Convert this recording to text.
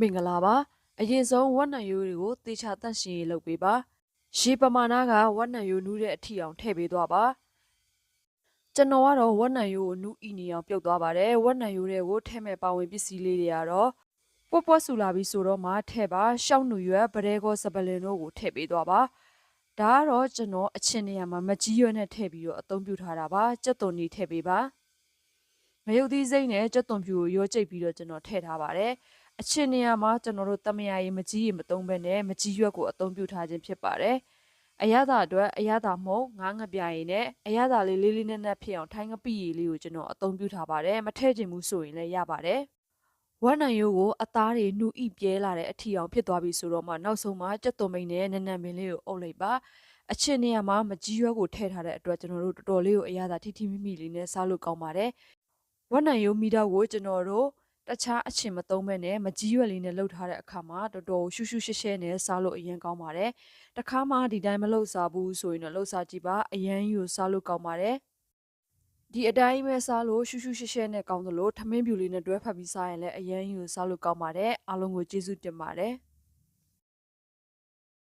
မင်္ဂလာပါအရင်ဆုံးဝက်နံရိုးတွေကိုတေချာတန့်ရှင်းရေးလုပ်ပေးပါရေပမာဏကဝက်နံရိုးနူးတဲ့အထီအောင်ထည့်ပေးသွားပါကျွန်တော်ကတော့ဝက်နံရိုးကိုနူးဤနေအောင်ပြုတ်သွားပါတယ်ဝက်နံရိုးတွေကိုထည့်မဲ့ပါဝင်ပစ္စည်းလေးတွေကတော့ပွက်ပွက်ဆူလာပြီးဆိုတော့မှထည့်ပါရှောက်နူရွက်ပရဲကောစပလင်တို့ကိုထည့်ပေးသွားပါဒါကတော့ကျွန်တော်အချင်းနေရာမှာမကြီးရွက်နဲ့ထည့်ပြီးတော့အသုံးပြုထားတာပါကြက်သွန်ကြီးထည့်ပေးပါ ငရုတ်သီးစိမ့်နဲ့ကြက်သွန်ဖြူကိုရောကြိတ်ပြီးတော့ကျွန်တော်ထည့်ထားပါတယ်အချင်းနေရာမှာကျွန်တော်တို့တမယာရီမကြီးရီမသုံးဘဲနဲ့မကြီးရွက်ကိုအသုံးပြုထားခြင်းဖြစ်ပါတယ်။အရသာအတွက်အရသာမုံငါးငပြာရီနဲ့အရသာလေးလေးလေးနက်နက်ဖြစ်အောင်ထိုင်းငပိရီလေးကိုကျွန်တော်အသုံးပြုထားပါတယ်။မထည့်ခြင်းဘူးဆိုရင်လည်းရပါတယ်။ဝမ်းနံရိုးကိုအသားတွေနှူဣပြဲလာတဲ့အထီအောင်ဖြစ်သွားပြီဆိုတော့မှနောက်ဆုံးမှကြက်သွန်မိန်နဲ့နက်နက်မင်းလေးကိုအုပ်လိုက်ပါအချင်းနေရာမှာမကြီးရွက်ကိုထည့်ထားတဲ့အတွက်ကျွန်တော်တို့တော်တော်လေးကိုအရသာထိထိမိမိလေးနဲ့စားလို့ကောင်းပါတယ်။ ဝမ်းနံရိုးမီတော့ကိုကျွန်တော်တို့တခြားအချင်မသုံးမဲ့နဲ့မကြီးရွက်လေးနဲ့လှုပ်ထားတဲ့အခါမှာတော်တော်ရှူးရှူးရှဲရှဲနဲ့စားလို့အရင်ကောင်းပါတယ်။တခါမှဒီတိုင်းမလှုပ်စားဘူးဆိုရင်တော့လှုပ်စားကြည့်ပါအရင်ယူစားလို့ကောင်းပါတယ်။ဒီအတိုင်းပဲစားလို့ရှူးရှူးရှဲရှဲနဲ့ကောင်းသလိုထမင်းပြူလေးနဲ့တွဲဖက်ပြီးစားရင်လည်းအရင်ယူစားလို့ကောင်းပါတယ်။အားလုံးကိုကျေးဇူးတင်ပါတယ်။